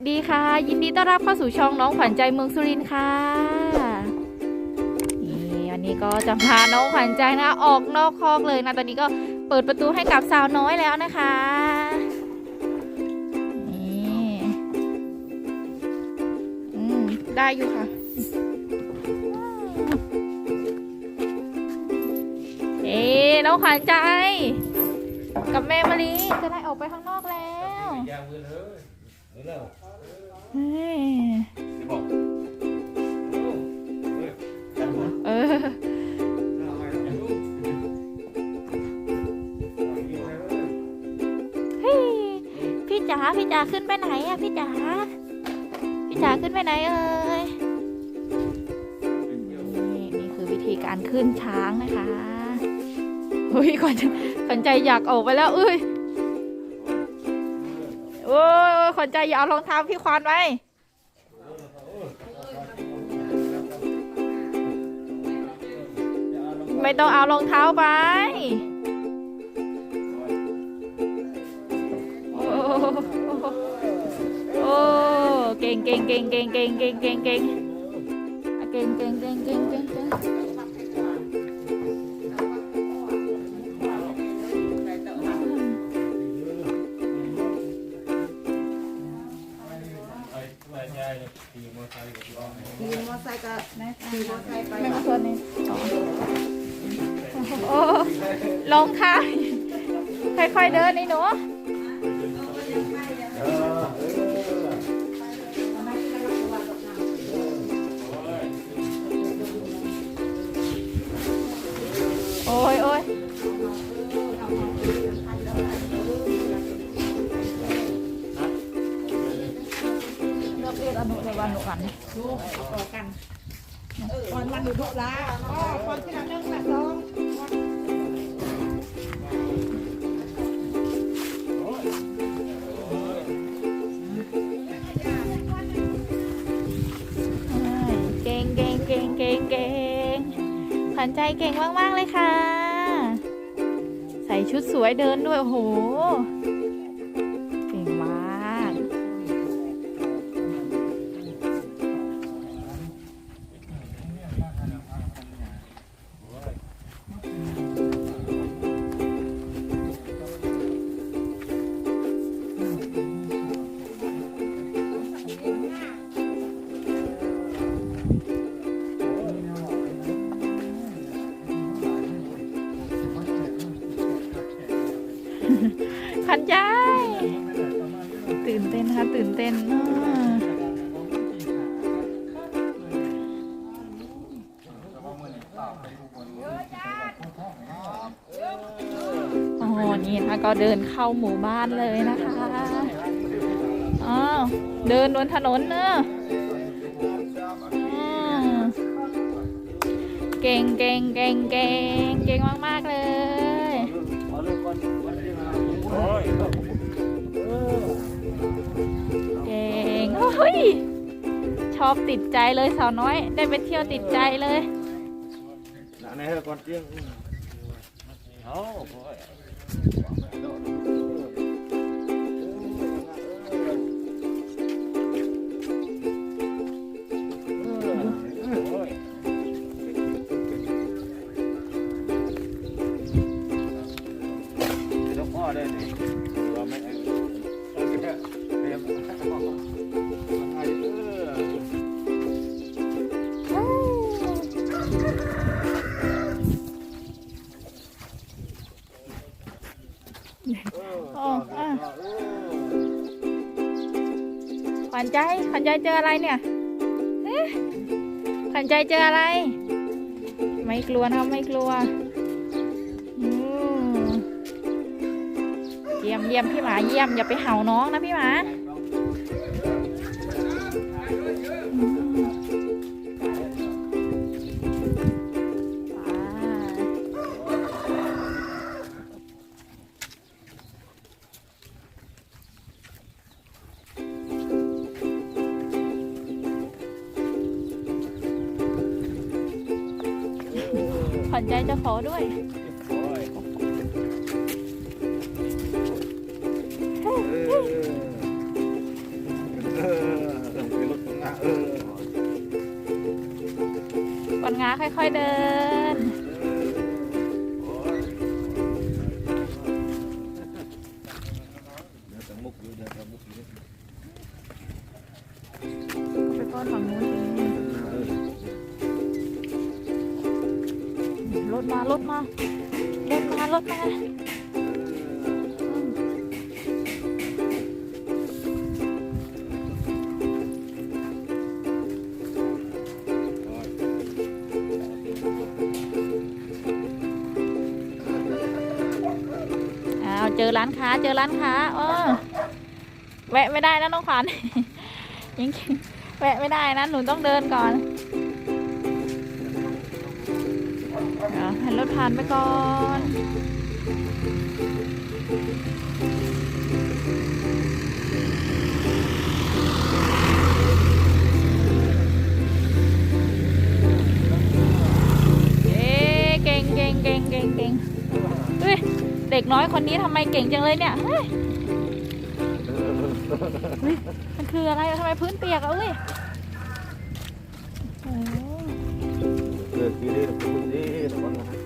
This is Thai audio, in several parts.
ดีค่ะ ยินดีต้อนรับเข้าสู่ช่องน้องขวัญใจเมืองสุรินทร์ค่ะนี่วันนี้ก็จะพาน้องขวัญใจนะออกนอกคอกเลยนะตอนนี้ก็เปิดประตูให้กับสาวน้อยแล้วนะคะนี่อืมได้อยู่ค่ะเอ๊น้องขวัญใจ กับแม่มะลิจะได้ออกไปข้างนอกแล้วยามือ เอพี่จ๋าพี่จ๋าขึ้นไปไหนอะพี่จ๋าพี่จ๋าขึ้นไปไหนเอ่ยนี่นี่คือวิธีการขึ้นช้างนะคะเฮ้ยก่อนจะสนใจอยากออกไปแล้วเอ้ย โอ้ยขวัญใจอย่าเอารองเท้าพี่ควานไว้ไม่ต้องเอารองเท้าไป โอ้โอ้เก่งเก่งเก่งเก่งเก่งเก่งเก่งเก่งอะเก่งเก่งเก่งเก่งเก่งเก่ง อยเดินไอ้หนูโอ้ยโอ้ยอนุในวันหนุกันลูกต่อกันวันวันหนุทุกลาก็คนที่เราเลิกละสอง ขวัญใจเก่งมาก ๆ เลยค่ะ ใส่ชุดสวยเดินด้วย โอ้โห ขวัญใจตื่นเต้นค่ะตื่นเต้นอะโอ้นี่นะคะก็เดินเข้าหมู่บ้านเลยนะคะอ้าวเดินบนถนนเนอะอืมเก่งเก่งเก่งเก่ง เฮ้ย ชอบติดใจเลยสาวน้อย ได้ไปเที่ยวติดใจเลยไหนเฮ้ย วัญใจขวัญใจเจออะไรเนี่ยเอ๊ะขวัญใจเจออะไร ไม่กลัวนะไม่กลัวเยี่ยมเยี่ยมพี่หมาเยี่ยมอย่าไปเห่าน้องนะพี่หมา วัญใจจะขอด้วยก่นงาค่อยๆเดิน ไปก้นฝั่งนู้นเอ มารถมารถมารถมาอืมอ้าเจอร้านค้าเจอร้านค้าเออแวะไม่ได้นะน้องขวัญยังแวะไม่ได้นะหนูต้องเดินก่อน ให้รถผ่านไปก่อนเก่งเก่งเก่งเก่งเก่งเฮ้ยเด็กน้อยคนนี้ทำไมเก่งจังเลยเนี่ยเฮ้ยมันคืออะไรทำไมพื้นเปียกอะเอ้ย เอ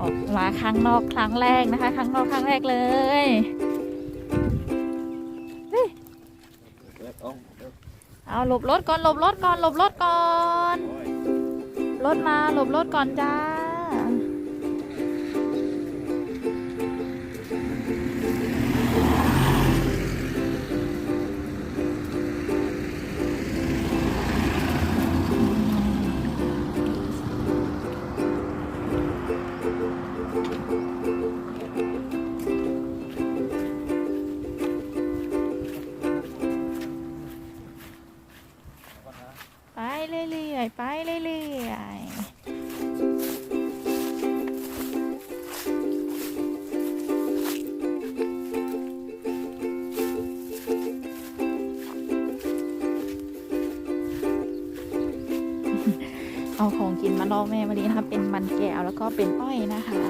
ออกมาครั้งนอกครั้งแรกนะคะครั้งนอกครั้งแรกเลยเดี๋ยเอาหลบรถก่อนหลบรถก่อนหลบรถก่อนรถมาหลบรถก่อนจ้า เอาของกินมาล่อแม่มะลินะคะเป็นมันแก้วแล้วก็เป็นอ้อยนะคะ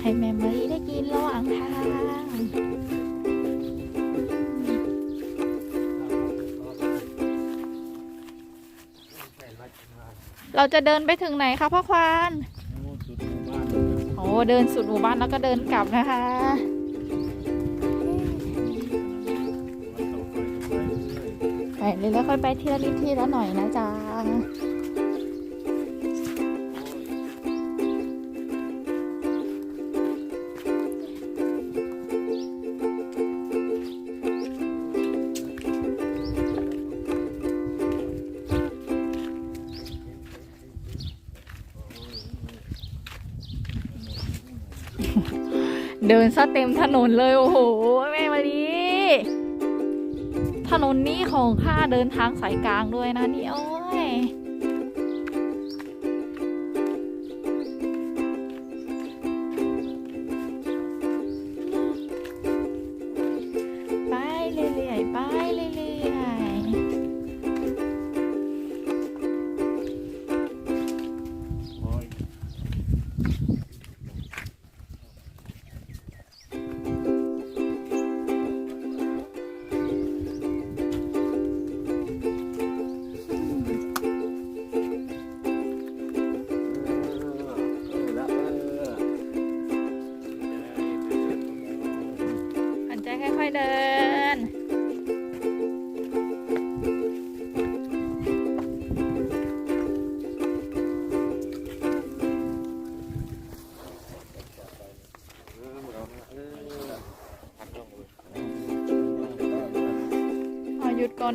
ให้แม่มะลิได้กินระหว่างทางเราจะเดินไปถึงไหนคะพ่อควานโอ้เดินสุดหมู่บ้านแล้วก็เดินกลับนะคะไปเรื่อยไปเลยแล้วค่อยไปทีละนิดทีละหน่อยนะจ๊ะ เดินซะเต็มถนนเลย โอ้โห แม่มาลีถนนนี้ของข้าเดินทางสายกลางด้วยนะนี่โอ้ย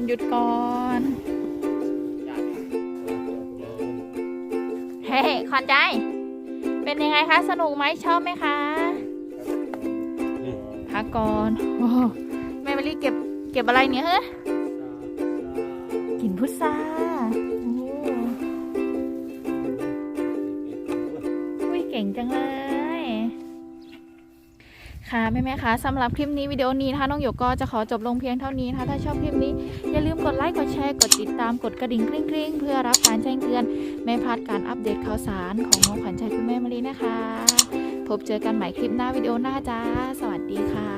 หยุดก่อนหยุดก่อนเฮ้ยขวัญใจ เป็นยังไงคะ สนุกไหมชอบไหมคะพักก่อนโอ้โหแม่มารีเก็บเก็บอะไรเนี่ยเฮ้ยกินพุทราโอ้อุ้ยเก่งจังเลย ค่ะแม่แม่คะสำหรับคลิปนี้วิดีโอนี้นะคะน้องหยกก็จะขอจบลงเพียงเท่านี้นะคะถ้าชอบคลิปนี้อย่าลืมกดไลค์กดแชร์กดติดตามกดกระดิ่งกริ๊งๆ เพื่อรับการแจ้งเตือนไม่พลาดการอัปเดตข่าวสารของน้องขวัญใจคุณแม่มารีนะคะ พบเจอกันใหม่คลิปหน้าวิดีโอหน้าจ้า สวัสดีค่ะ